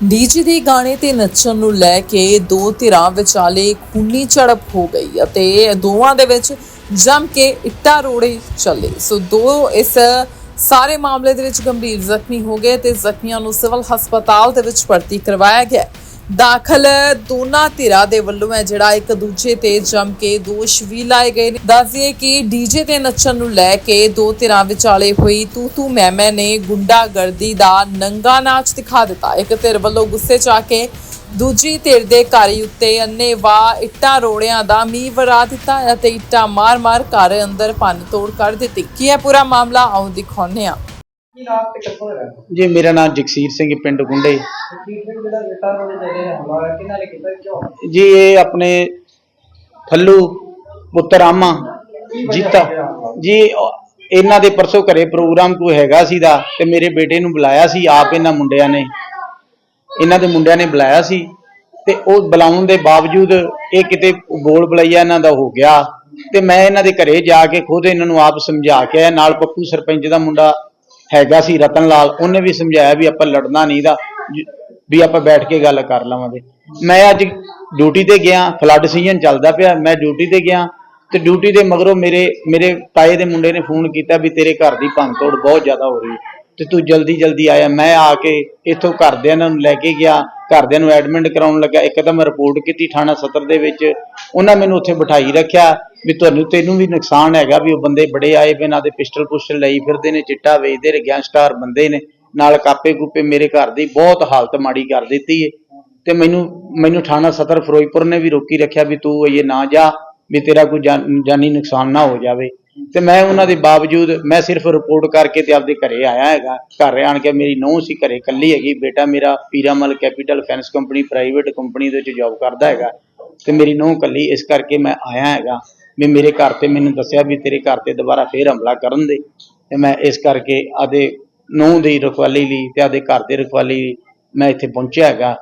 DG ਦੇ ਗਾਣੇ ਤੇ ਨੱਚਣ ਨੂੰ ਲੈ ਕੇ ਦੋ ਧਿਰਾਂ ਵਿਚਾਲੇ ਖੂਨੀ ਝੜਪ ਹੋ ਗਈ ਅਤੇ ਦੋਵਾਂ ਦੇ ਵਿੱਚ ਜੰਮ ਕੇ ਇੱਟਾਂ ਰੋੜੇ ਚੱਲੇ। ਸੋ ਦੋ ਇਸ ਸਾਰੇ ਮਾਮਲੇ ਦੇ ਵਿੱਚ ਗੰਭੀਰ ਜ਼ਖਮੀ ਹੋ ਗਏ ਤੇ ਜ਼ਖਮੀਆਂ ਨੂੰ ਸਿਵਲ ਹਸਪਤਾਲ ਦੇ ਵਿੱਚ ਭਰਤੀ ਕਰਵਾਇਆ ਗਿਆ। ਦਾਖਲ ਦੋਨਾਂ ਧਿਰਾਂ ਦੇ ਵੱਲੋਂ ਹੈ, ਜਿਹੜਾ ਇੱਕ ਦੂਜੇ ਤੇ ਜੰਮ ਕੇ ਦੋਸ਼ ਵੀ ਲਾਏ ਗਏ ਨੇ। ਦੱਸਦੀਏ ਕਿ ਡੀਜੇ ਤੇ ਨੱਚਣ ਨੂੰ ਲੈ ਕੇ ਦੋ ਧਿਰਾਂ ਵਿਚਾਲੇ ਹੋਈ ਤੂ ਤੂ ਮੈਂ ਮੈਂ ਨੇ ਗੁੰਡਾਗਰਦੀ ਦਾ ਨੰਗਾ ਨਾਚ ਦਿਖਾ ਦਿੱਤਾ। ਇੱਕ ਧਿਰ ਵੱਲੋਂ ਗੁੱਸੇ 'ਚ ਆ ਕੇ ਦੂਜੀ ਧਿਰ ਦੇ ਘਰ ਉੱਤੇ ਅੰਨੇਵਾਹ ਇੱਟਾਂ ਰੋੜਿਆਂ ਦਾ ਮੀਂਹ ਵਰਾ ਦਿੱਤਾ ਅਤੇ ਇੱਟਾਂ ਮਾਰ-ਮਾਰ ਘਰ ਅੰਦਰ ਭੰਨ ਤੋੜ ਕਰ ਦਿੱਤੀ। ਕੀ ਹੈ ਪੂਰਾ ਮਾਮਲਾ? ਆਉਂ ਦਿਖਾਉਂਦੇ ਹਾਂ। ਨਾਮ ਤੇ ਕਿੱਥੋਂ ਦਾ ਜੀ ਮੇਰਾ ਨਾਮ ਜਗਸੀਰ ਸਿੰਘ ਪਿੰਡ ਗੁੰਡੇ। ਟ੍ਰੀਟਮੈਂਟ ਜਿਹੜਾ ਬੇਟਾ ਰੋੜੇ ਜਿਹੜੇ ਨੇ ਹਮਲਾ ਹੋਇਆ ਕਿਹਨਾਂ ਨੇ ਕੀਤਾ ਕਿਉਂ? ਜੀ ਇਹ ਆਪਣੇ ਫੱਲੂ ਪੁੱਤਰ ਆਮਾ ਜੀਤਾ। ਜੀ ਇਹਨਾਂ ਦੇ ਪਰਸੋਂ ਘਰੇ ਪ੍ਰੋਗਰਾਮ ਕੋਈ ਹੈਗਾ ਸੀ ਦਾ ਤੇ ਮੇਰੇ ਬੇਟੇ ਨੂੰ ਬੁਲਾਇਆ ਸੀ ਆਪ ਇਹਨਾਂ ਮੁੰਡਿਆਂ ਨੇ। ਇਹਨਾਂ ਦੇ ਮੁੰਡਿਆਂ ਨੇ ਬੁਲਾਇਆ ਸੀ ਤੇ ਉਹ ਬੁਲਾਉਣ ਦੇ ਬਾਵਜੂਦ ਇਹ ਕਿਤੇ ਬੋਲ ਬੁਲਾਈਆ ਇਹਨਾਂ ਦਾ ਹੋ ਗਿਆ ਤੇ ਮੈਂ ਇਹਨਾਂ ਦੇ ਘਰੇ ਜਾ ਕੇ ਖੁਦ ਇਹਨਾਂ ਨੂੰ ਆਪ ਸਮਝਾ ਕੇ ਆਇਆ ਨਾਲ ਪੱਪੂ ਸਰਪੰਚ ਦਾ ਮੁੰਡਾ ਹੈਗਾ ਸੀ ਰਤਨ ਲਾਲ, ਉਹਨੇ ਵੀ ਸਮਝਾਇਆ ਵੀ ਆਪਾਂ ਲੜਨਾ ਨਹੀਂ ਦਾ ਵੀ ਆਪਾਂ ਬੈਠ ਕੇ ਗੱਲ ਕਰ ਲਵਾਂਗੇ। ਮੈਂ ਅੱਜ ਡਿਊਟੀ ਤੇ ਗਿਆ ਫਲੱਡ ਸੀਜ਼ਨ ਚੱਲਦਾ ਪਿਆ, ਮੈਂ ਡਿਊਟੀ ਤੇ ਗਿਆ ਤੇ ਡਿਊਟੀ ਦੇ ਮਗਰੋਂ ਮੇਰੇ ਮੇਰੇ ਤਾਏ ਦੇ ਮੁੰਡੇ ਨੇ ਫੋਨ ਕੀਤਾ ਵੀ ਤੇਰੇ ਘਰ ਦੀ ਭੰਨਤੋੜ ਬਹੁਤ ਜ਼ਿਆਦਾ ਹੋ ਰਹੀ ਹੈ। ਤੇ ਤੂੰ ਜਲਦੀ ਜਲਦੀ ਆਇਆ। ਮੈਂ ਆ ਕੇ ਇੱਥੋਂ ਘਰਦਿਆਂ ਨੂੰ ਲੈ ਕੇ ਗਿਆ। ਘਰਦਿਆਂ ਨੂੰ ਐਡਮਿਟ ਕਰਾਉਣ ਲੱਗਾ। ਇੱਕਦਮ ਰਿਪੋਰਟ ਕੀਤੀ ਥਾਣਾ ਸਤਰ ਦੇ ਵਿੱਚ। ਉਹਨਾਂ ਮੈਨੂੰ ਉੱਥੇ ਬਿਠਾਈ ਰੱਖਿਆ ਵੀ ਤੁਹਾਨੂੰ ਤੈਨੂੰ ਵੀ ਨੁਕਸਾਨ ਹੈਗਾ ਵੀ ਉਹ ਬੰਦੇ ਬੜੇ ਆਏ ਵੀ ਇਹਨਾਂ ਦੇ ਪਿਸਟਲ ਪੁਸਟਲ ਲਈ ਫਿਰਦੇ ਨੇ, ਚਿੱਟਾ ਵੇਚਦੇ ਨੇ, ਗੈਂਗਸਟਰ ਬੰਦੇ ਨੇ। ਨਾਲ ਕਾਪੇ ਕੂਪੇ ਮੇਰੇ ਘਰ ਦੀ ਬਹੁਤ ਹਾਲਤ ਮਾੜੀ ਕਰ ਦਿੱਤੀ ਏ। ਤੇ ਮੈਨੂੰ ਮੈਨੂੰ ਥਾਣਾ ਸਤਰ ਫਿਰੋਜ਼ਪੁਰ ਨੇ ਵੀ ਰੋਕੀ ਰੱਖਿਆ ਵੀ ਤੂੰ ਇਹ ਨਾ ਜਾ, ਵੀ ਤੇਰਾ ਕੋਈ ਜਾਨ- ਜਾਨੀ ਨੁਕਸਾਨ ਨਾ ਹੋ ਜਾਵੇ। ਤੇ ਮੈਂ ਉਹਨਾਂ ਦੇ ਬਾਵਜੂਦ ਮੈਂ ਸਿਰਫ ਰਿਪੋਰਟ ਕਰਕੇ ਤੇ ਆਪਦੇ ਘਰੇ ਆਇਆ ਹੈਗਾ। ਘਰ ਆਣ ਕੇ ਮੇਰੀ ਨੂੰਹ ਸੀ ਘਰੇ, ਇਕੱਲੀ ਹੈਗੀ। ਬੇਟਾ ਮੇਰਾ Piramal capital finance company private company ਦੇ ਵਿੱਚ ਜੌਬ ਕਰਦਾ ਹੈਗਾ। ਤੇ ਮੇਰੀ ਨੂੰਹ ਇਕੱਲੀ, ਇਸ ਕਰਕੇ ਮੈਂ ਆਇਆ ਹੈਗਾ। ਵੀ ਮੇਰੇ ਘਰ ਤੇ ਮੈਨੂੰ ਦੱਸਿਆ ਵੀ ਤੇਰੇ ਘਰ ਤੇ ਦੁਬਾਰਾ ਫੇਰ ਹਮਲਾ ਕਰਨ ਦੇ। ਤੇ ਮੈਂ ਇਸ ਕਰਕੇ ਆਦੇ ਨੂੰਹ ਦੀ ਰਖਵਾਲੀ ਲਈ ਤੇ ਆਦੇ ਘਰ ਦੇ ਰਖਵਾਲੀ ਲਈ ਮੈਂ ਇੱਥੇ ਪਹੁੰਚਿਆ ਹੈਗਾ।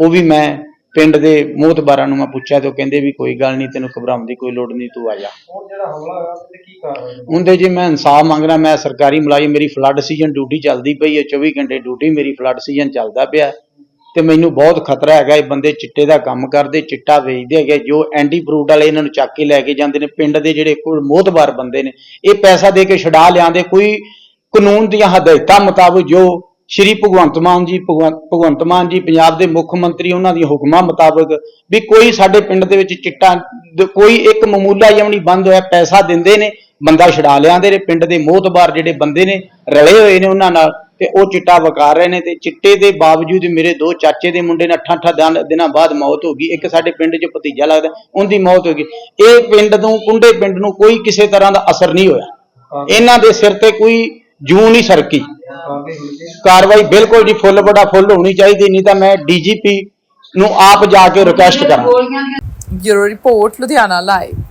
ਉਹ ਵੀ ਮੈਂ ਪਿੰਡ ਦੇ ਮੋਹਤਬਾਰਾਂ ਨੂੰ ਮੈਂ ਪੁੱਛਿਆ ਤੇ ਉਹ ਕਹਿੰਦੇ ਵੀ ਕੋਈ ਗੱਲ ਨਹੀਂ ਤੈਨੂੰ ਘਬਰਾਉਣ ਦੀ ਕੋਈ ਲੋੜ ਨਹੀਂ ਤੂੰ ਆ ਜਾ ਹੁਣ ਜਿਹੜਾ ਹਮਲਾ ਹੋਇਆ ਤੇ ਕੀ ਕਾਰਵਾਈ ਹੋਈ? ਹੁੰਦੇ ਜੀ ਮੈਂ ਇਨਸਾਫ ਮੰਗਣਾ ਮੈਂ ਸਰਕਾਰੀ ਮੁਲਾਜ਼ਮ ਮੇਰੀ ਫਲੱਡ ਸੀਜ਼ਨ ਡਿਊਟੀ ਚੱਲਦੀ ਪਈ ਹੈ 24 ਘੰਟੇ ਡਿਊਟੀ ਮੇਰੀ ਫਲੱਡ ਸੀਜ਼ਨ ਚੱਲਦਾ ਪਿਆ ਤੇ ਮੈਨੂੰ ਬਹੁਤ ਖਤਰਾ ਹੈਗਾ ਇਹ ਬੰਦੇ ਚਿੱਟੇ ਦਾ ਕੰਮ ਕਰਦੇ ਚਿੱਟਾ ਵੇਚਦੇ ਹੈਗੇ ਜੋ ਐਂਟੀ ਫਰੂਟ ਵਾਲੇ ਇਹਨਾਂ ਨੂੰ ਚੱਕ ਕੇ ਲੈ ਕੇ ਜਾਂਦੇ ਨੇ ਪਿੰਡ ਦੇ ਜਿਹੜੇ ਕੋਈ ਮੋਹਤਬਾਰ ਬੰਦੇ ਨੇ ਇਹ ਪੈਸਾ ਦੇ ਕੇ ਛਡਾ ਲਿਆਂਦੇ ਕੋਈ ਕਾਨੂੰਨ ਦੀਆਂ ਹਦਾਇਤਾਂ ਮੁਤਾਬਕ ਜੋ ਸ਼੍ਰੀ ਭਗਵੰਤ ਮਾਨ ਜੀ ਭਗਵੰਤ ਮਾਨ ਜੀ ਪੰਜਾਬ ਦੇ ਮੁੱਖ ਮੰਤਰੀ ਉਹਨਾਂ ਦੀਆਂ ਹੁਕਮਾਂ ਮੁਤਾਬਕ ਵੀ ਕੋਈ ਸਾਡੇ ਪਿੰਡ ਦੇ ਵਿੱਚ ਚਿੱਟਾ ਦ- ਕੋਈ ਇੱਕ ਮਾਮੂਲਾ ਨਹੀਂ ਬੰਦ ਹੋਇਆ ਪੈਸਾ ਦਿੰਦੇ ਨੇ ਬੰਦਾ ਛਡਾ ਲਿਆਂਦੇ ਨੇ ਪਿੰਡ ਦੇ ਮੋਹਤਬਾਰ ਜਿਹੜੇ ਬੰਦੇ ਨੇ ਰਲੇ ਹੋਏ ਨੇ ਉਹਨਾਂ ਨਾਲ ਤੇ ਉਹ ਚਿੱਟਾ ਵਕਾਰ ਰਹੇ ਨੇ ਤੇ ਚਿੱਟੇ ਦੇ ਬਾਵਜੂਦ ਮੇਰੇ ਦੋ ਚਾਚੇ ਦੇ ਮੁੰਡੇ ਨੇ ਅੱਠਾਂ ਅੱਠਾਂ ਦਿਨ- ਦਿਨਾਂ ਬਾਅਦ ਮੌਤ ਹੋ ਗਈ ਇੱਕ ਸਾਡੇ ਪਿੰਡ 'ਚ ਭਤੀਜਾ ਲੱਗਦਾ ਉਹਦੀ ਮੌਤ ਹੋ ਗਈ। ਇਹ ਪਿੰਡ ਨੂੰ ਕੁੰਡੇ ਪਿੰਡ ਨੂੰ ਕੋਈ ਕਿਸੇ ਤਰ੍ਹਾਂ ਦਾ ਅਸਰ ਨਹੀਂ ਹੋਇਆ। ਇਹਨਾਂ ਦੇ ਸਿਰ ਤੇ ਕੋਈ ਜੂੰ ਨਹੀਂ ਸਰਕੀ। ਕਾਰਵਾਈ ਬਿਲਕੁਲ ਜੀ ਫੁੱਲ ਬੜਾ ਫੁੱਲ ਹੋਣੀ ਚਾਹੀਦੀ ਨਹੀਂ ਤਾਂ ਮੈਂ ਡੀਜੀਪੀ ਨੂੰ ਆਪ ਜਾ ਕੇ ਰਿਕੁਐਸਟ ਕਰਾਂ ਬਿਊਰੋ ਰਿਪੋਰਟ ਲੁਧਿਆਣਾ ਲਾਈਵ